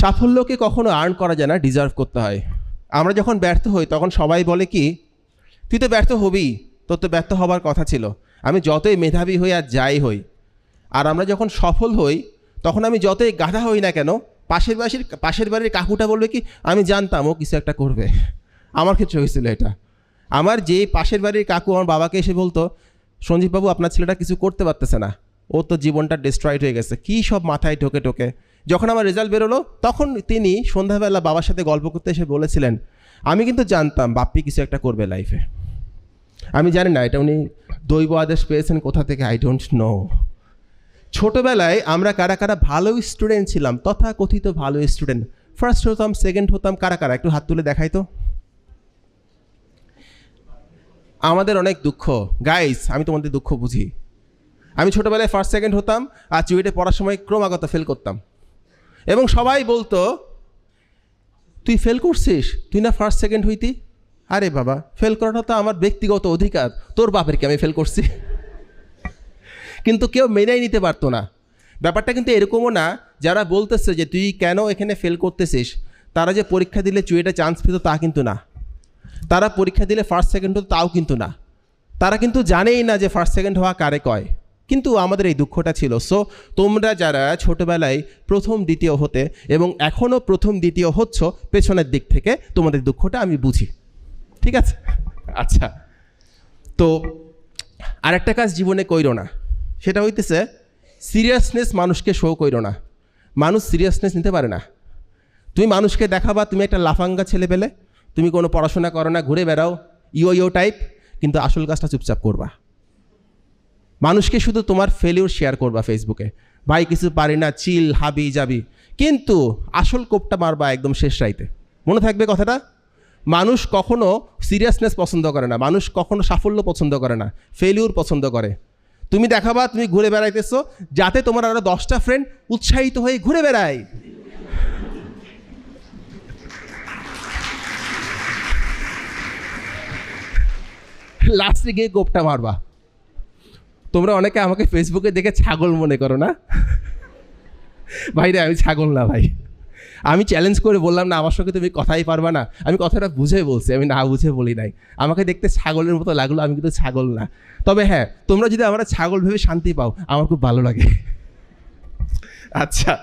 সাফল্যকে কখনো আর্ন করা যায় না ডিজার্ভ করতে হয়। আমরা যখন ব্যর্থ হই, তখন সবাই বলে কি, তুই তো ব্যর্থ হবি, তোর তো ব্যর্থ হবার কথা ছিল। আমি যতই মেধাবী হই আর যাই হই, আর আমরা যখন সফল হই, তখন আমি যতই গাধা হই না কেন, পাশের বাসির, পাশের বাড়ির কাকুটা বলবে কি, আমি জানতাম ও কিছু একটা করবে। আমার ক্ষেত্রে হয়েছিল এটা। আমার যে পাশের বাড়ির কাকু আমার বাবাকে এসে বলতো সঞ্জীববাবু আপনার ছেলেটা কিছু করতে পারতেছে না। ও তো জীবনটা ডিস্ট্রয়েড হয়ে গেছে। কী সব মাথায় ঢোকে ঢোকে। যখন আমার রেজাল্ট বেরোলো, তখন তিনি সন্ধ্যাবেলা বাবার সাথে গল্প করতে এসে বলেছিলেন, আমি কিন্তু জানতাম বাপ্পি কিছু একটা করবে লাইফে আমি জানি না, এটা উনি দৈব আদেশ পেয়েছেন, কোথা থেকে? আই ডোন্ট নো ছোটোবেলায় আমরা কারা কারা ভালো স্টুডেন্ট ছিলাম তথা কথিত ভালো স্টুডেন্ট ফার্স্ট হতাম সেকেন্ড হতাম, কারা কারা? একটু হাত তুলে দেখাই তো। আমাদের অনেক দুঃখ। গাইস আমি তোমাদের দুঃখ বুঝি। আমি ছোটোবেলায় ফার্স্ট সেকেন্ড হতাম, আর চুইটে পড়ার সময় ক্রমাগত ফেল করতাম। এবং সবাই বলতো, তুই ফেল করছিস? তুই না ফার্স্ট সেকেন্ড হইতি? আরে বাবা ফেল করাটা তো আমার ব্যক্তিগত অধিকার। তোর বাপের কি আমি ফেল করছি? কিন্তু কেউ মেনেই নিতে পারতো না। ব্যাপারটা কিন্তু এরকমও না, যারা বলতেছে যে, তুই কেন এখানে ফেল করতেছিস? তারা যে পরীক্ষা দিলে চুয়েটা চান্স পেত তা কিন্তু না। তারা পরীক্ষা দিলে ফার্স্ট সেকেন্ড হতো তাও কিন্তু না। তারা কিন্তু জানেই না যে ফার্স্ট সেকেন্ড হওয়া কারে কয়। কিন্তু আমাদের এই দুঃখটা ছিল। সো তোমরা যারা ছোটোবেলায় প্রথম, দ্বিতীয় হতে এবং এখনও প্রথম, দ্বিতীয় হচ্ছ, পেছনের দিক থেকে তোমাদের দুঃখটা আমি বুঝি। ঠিক আছে? আচ্ছা। তো, আরেকটা কাজ জীবনে কইরো না। সেটা হইতেছে সিরিয়াসনেস মানুষকে শো কইরো না। মানুষ সিরিয়াসনেস নিতে পারে না। তুমি মানুষকে দেখাবা, তুমি একটা লাফাঙ্গা ছেলে পেলে তুমি কোনো পড়াশোনা করো না, ঘুরে বেড়াও ইও ইও টাইপ কিন্তু আসল কাজটা চুপচাপ করবা। মানুষকে শুধু তোমার ফেলিউর শেয়ার করবা ফেসবুকে ভাই, কিছু পারি না, চিল, হাবি যাবি কিন্তু আসল কোপটা মারবা একদম শেষ রাইতে। মনে থাকবে কথাটা? মানুষ কখনো সিরিয়াসনেস পছন্দ করে না। মানুষ কখনো সাফল্য পছন্দ করে না। ফেলিউর পছন্দ করে। তুমি দেখাবা, তুমি ঘুরে বেড়াইতেছো, যাতে তোমার আরও দশটা ফ্রেন্ড উৎসাহিত হয়ে ঘুরে বেড়ায়। লাস্টে গিয়ে গোপটা মারবা। তোমরা অনেকে আমাকে ফেসবুকে দেখে ছাগল মনে করো না? ভাই রে আমি ছাগল না ভাই। আমি চ্যালেঞ্জ করে বললাম, না, আমার সঙ্গে তুমি কথাই পারবা না। আমি কথাটা বুঝে বলছি, আমি না বুঝে বলি নাই। আমাকে দেখতে ছাগলের মতো লাগল, আমি কিন্তু ছাগল না। তবে হ্যাঁ তোমরা যদি আমরা ছাগল ভেবে শান্তি পাও, আমার খুব ভালো লাগে। আচ্ছা